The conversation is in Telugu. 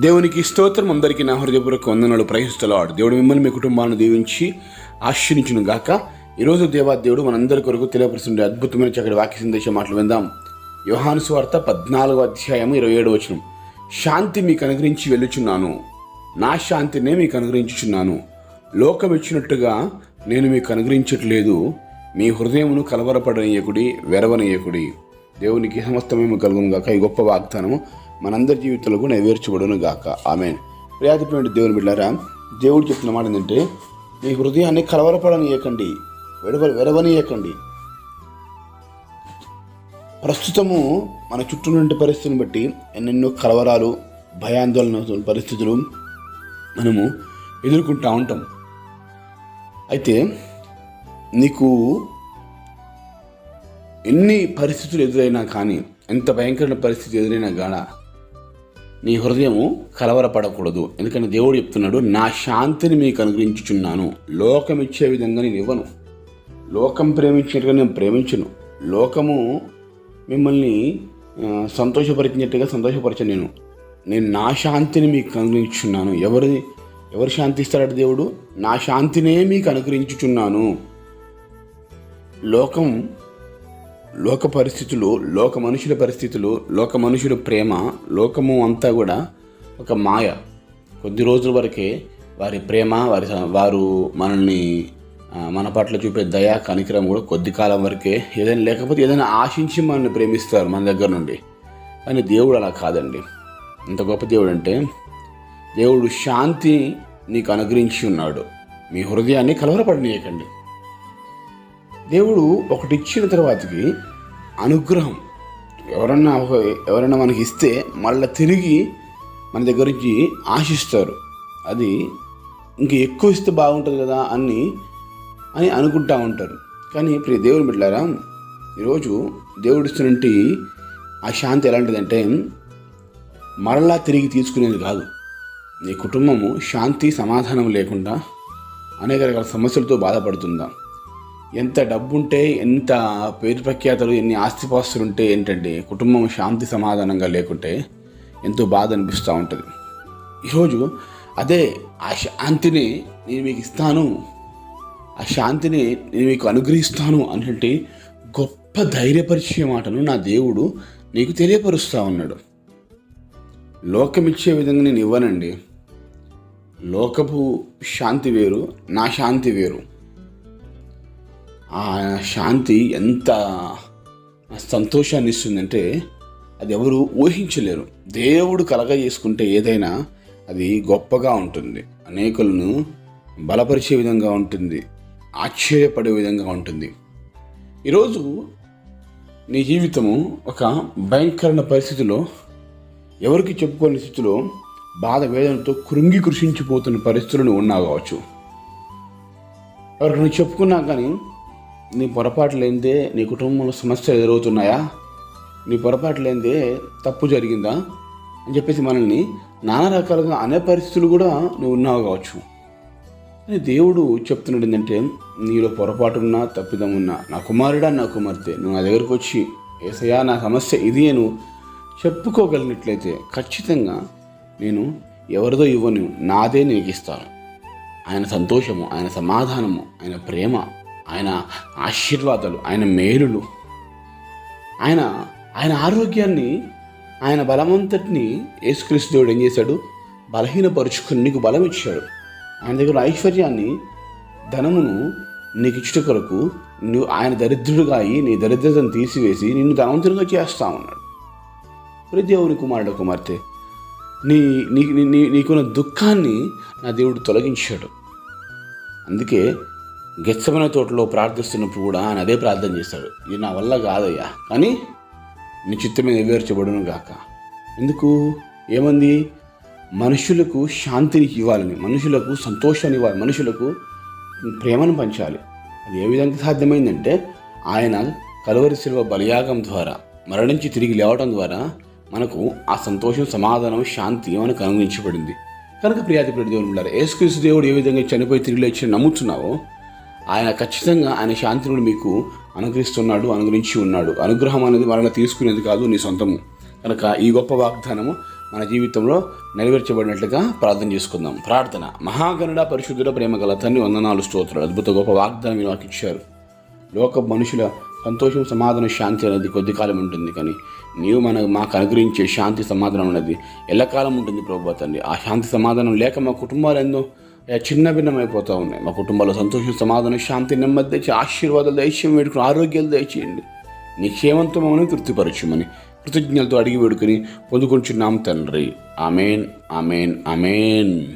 దేవునికి స్తోత్రం అందరికీ నా హృదయపూర్వక వందనాలు. ప్రయత్నిస్తున్నాడు దేవుడు మిమ్మల్ని మీ కుటుంబాలను దీవించి ఆశ్రయించును గాక. ఈరోజు దేవాదేవుడు మనందరి కొరకు తెలియపరుస్తుండే అద్భుతమైన చక్కటి వాక్య సందేశం మాటలు విందాం. యోహాను స్వార్త పద్నాలుగో అధ్యాయం ఇరవై ఏడు వచనం. శాంతి మీకు అనుగ్రహించి వెళ్ళుచున్నాను. నా శాంతినే మీకు అనుగ్రహించుచున్నాను. లోకం ఇచ్చినట్టుగా నేను మీకు అనుగ్రహించట్లేదు. మీ హృదయమును కలవరపడనీయకుడి వెరవనీయకుడి. దేవునికి సమస్తమేమి కలుగును గాక. ఈ గొప్ప వాగ్దానము మనందరి జీవితాలకు నెరవేర్చబడును గాక. ఆమె ప్రియాతిపోయిన దేవుని బిడ్డారా దేవుడు చెప్తున్న మాట ఏంటంటే మీ హృదయాన్ని కలవరపడనియకండి వెడవ వెడవనియకండి. ప్రస్తుతము మన చుట్టూ నుండి పరిస్థితిని బట్టి ఎన్నెన్నో కలవరాలు భయాందోళన పరిస్థితులు మనము ఎదుర్కొంటూ ఉంటాం. అయితే నీకు ఎన్ని పరిస్థితులు ఎదురైనా కానీ ఎంత భయంకరమైన పరిస్థితి ఎదురైనా కానీ నీ హృదయము కలవరపడకూడదు. ఎందుకంటే దేవుడు చెప్తున్నాడు నా శాంతిని మీకు అనుగ్రహించుచున్నాను. లోకం ఇచ్చే విధంగా నేను ఇవ్వను. లోకం ప్రేమించినట్టుగా నేను ప్రేమించను. లోకము మిమ్మల్ని సంతోషపరిచినట్టుగా సంతోషపరచను నేను. నేను నా శాంతిని మీకు అనుగ్రహించున్నాను ఎవరి ఎవరు శాంతి ఇస్తాడు దేవుడు? నా శాంతినే మీకు అనుగ్రహించుచున్నాను. లోకం లోక పరిస్థితులు లోక మనుషుల పరిస్థితులు లోక మనుషుల ప్రేమ లోకము అంతా కూడా ఒక మాయ. కొద్ది రోజుల వరకే వారి ప్రేమ వారి వారు మనల్ని మన పట్ల చూపే దయా కనికరం కూడా కొద్ది కాలం వరకే ఏదైనా లేకపోతే ఏదైనా ఆశించి మనల్ని ప్రేమిస్తారు మన దగ్గర నుండి. కానీ దేవుడు అలా కాదండి. ఎంత గొప్ప దేవుడు అంటే దేవుడు శాంతి నీకు అనుగ్రహించి ఉన్నాడు. మీ హృదయాన్ని కలవరపడనీయకండి. దేవుడు ఒకటి ఇచ్చిన తర్వాతకి అనుగ్రహం. ఎవరన్నా ఒక- ఎవరైనా మనకి ఇస్తే మళ్ళీ తిరిగి మన దగ్గర నుంచి ఆశిస్తారు. అది ఇంక ఎక్కువ ఇస్తే బాగుంటుంది కదా అని అని అనుకుంటా ఉంటారు. కానీ ప్రియ దేవుని బిడ్డారా ఈరోజు దేవుడు ఇస్తున్నట్టు ఆ శాంతి ఎలాంటిదంటే మరలా తిరిగి తీసుకునేది కాదు. నీ కుటుంబము శాంతి సమాధానం లేకుండా అనేక రకాల సమస్యలతో బాధపడుతుందా? ఎంత డబ్బు ఉంటే ఎంత పేరు ప్రఖ్యాతలు ఎన్ని ఆస్తిపాస్తులు ఉంటే ఏంటంటే కుటుంబం శాంతి సమాధానంగా లేకుంటే ఎంతో బాధ అనిపిస్తూ ఉంటుంది. ఈరోజు అదే ఆ శాంతిని నేను మీకు ఇస్తాను ఆ శాంతిని నేను మీకు అనుగ్రహిస్తాను అనేటువంటి గొప్ప ధైర్యపరిచే మాటను నా దేవుడు నీకు తెలియపరుస్తూ ఉన్నాడు. లోకమిచ్చే విధంగా నేను ఇవ్వనండి. లోకపు శాంతి వేరు నా శాంతి వేరు. ఆ శాంతి ఎంత సంతోషాన్ని ఇస్తుందంటే అది ఎవరు ఊహించలేరు. దేవుడు కలగ చేసుకుంటే ఏదైనా అది గొప్పగా ఉంటుంది. అనేకులను బలపరిచే విధంగా ఉంటుంది. ఆశ్చర్యపడే విధంగా ఉంటుంది. ఈరోజు నీ జీవితము ఒక భయంకరమైన పరిస్థితిలో ఎవరికి చెప్పుకోని స్థితిలో బాధ వేదనతో కృంగి కృషించిపోతున్న పరిస్థితులను ఉన్నా కావచ్చు. ఎవరికి నువ్వు చెప్పుకున్నా కానీ నీ పొరపాటు లేనిదే నీ కుటుంబంలో సమస్యలు ఎదురవుతున్నాయా? నీ పొరపాటు లేనిదే తప్పు జరిగిందా? అని చెప్పేసి మనల్ని నానా రకాలుగా అనే పరిస్థితులు కూడా నువ్వు ఉన్నావు కావచ్చు. అని దేవుడు చెప్తున్నాడు ఏంటంటే నీలో పొరపాటున్నా తప్పిదమున్నా నా కుమారుడా నా కుమార్తె నువ్వు నా దగ్గరకు వచ్చి ఏసయ్యా నా సమస్య ఇది నేను చెప్పుకోగలిగినట్లయితే ఖచ్చితంగా నేను ఎవరిదో ఇవ్వను నాదే నీకు ఇస్తాను. ఆయన సంతోషము ఆయన సమాధానము ఆయన ప్రేమ ఆయన ఆశీర్వాదాలు ఆయన మేలులు. ఆయన ఆయన ఆరోగ్యాన్ని ఆయన బలమంతటిని యేసుక్రీస్తు దేవుడు ఏం చేశాడు? బలహీనపరుచుకుని నీకు బలం ఇచ్చాడు ఆయన దగ్గర ఐశ్వర్యాన్ని ధనమును నీకు ఇచ్చుట కొరకు నువ్వు ఆయన దరిద్రుడుగా అయి నీ దరిద్రతను తీసివేసి నిన్ను ధనవంతునిగా చేస్తా ఉన్నాడు. ప్రతిదేవుని కుమారుడు కుమార్తె నీ నీ నీ నీకున్న దుఃఖాన్ని నా దేవుడు తొలగించాడు. అందుకే గెచ్చమైన తోటలో ప్రార్థిస్తున్నప్పుడు కూడా ఆయన అదే ప్రార్థన చేస్తాడు. ఇది నా వల్ల కాదయ్యా. కానీ నీ చిత్తమే నెరవేర్చబడును గాక. ఎందుకు? ఏమంది? మనుషులకు శాంతిని ఇవ్వాలని మనుషులకు సంతోషాన్ని ఇవ్వాలి మనుషులకు ప్రేమను పంచాలి. అది ఏ విధంగా సాధ్యమైందంటే ఆయన కలువరి శిల్వ బలియాగం ద్వారా మరణించి తిరిగి లేవడం ద్వారా మనకు ఆ సంతోషం సమాధానం శాంతి మనకు అనుగ్రహించబడింది. కనుక ప్రియాతి ప్రియ దేవుడు బిడ్డారా యేసుక్రీస్తు దేవుడు ఏ విధంగా చనిపోయి తిరిగి లేచి నమ్ముతున్నావో ఆయన ఖచ్చితంగా ఆయన శాంతిని మీకు అనుగ్రహిస్తున్నాడు అనుగ్రహించి ఉన్నాడు. అనుగ్రహం అనేది మరణ తీసుకునేది కాదు నీ సొంతము. కనుక ఈ గొప్ప వాగ్దానము మన జీవితంలో నెరవేర్చబడినట్లుగా ప్రార్థన చేసుకుందాం. ప్రార్థన. మహాగణుడ పరిశుద్ధుడ ప్రేమ గల తండ్రి వందనాలు స్తోత్రాలు. అద్భుత గొప్ప వాగ్దానం మీరు ఇచ్చారు. లోక మనుషుల సంతోషం సమాధానం శాంతి అనేది కొద్ది కాలం ఉంటుంది కానీ నీవు మన మాకు అనుగ్రహించే శాంతి సమాధానం అనేది ఎల్లకాలం ఉంటుంది ప్రభు తండ్రి. ఆ శాంతి సమాధానం లేక మా కుటుంబాలు ఎన్నో చిన్న భిన్నమైపోతూ ఉన్నాయి. మా కుటుంబాల్లో సంతోషం సమాధానం శాంతి నెమ్మది తెచ్చి ఆశీర్వాదాలు దయచేయం వేడుకుని ఆరోగ్యాలు దయచేయండి. నీ క్షేమంతో మమ్మల్ని తృప్తిపరచమని కృతజ్ఞతతో అడిగి వేడుకొని పొందుకుంటున్నాం తండ్రి. అమేన్ అమేన్ అమేన్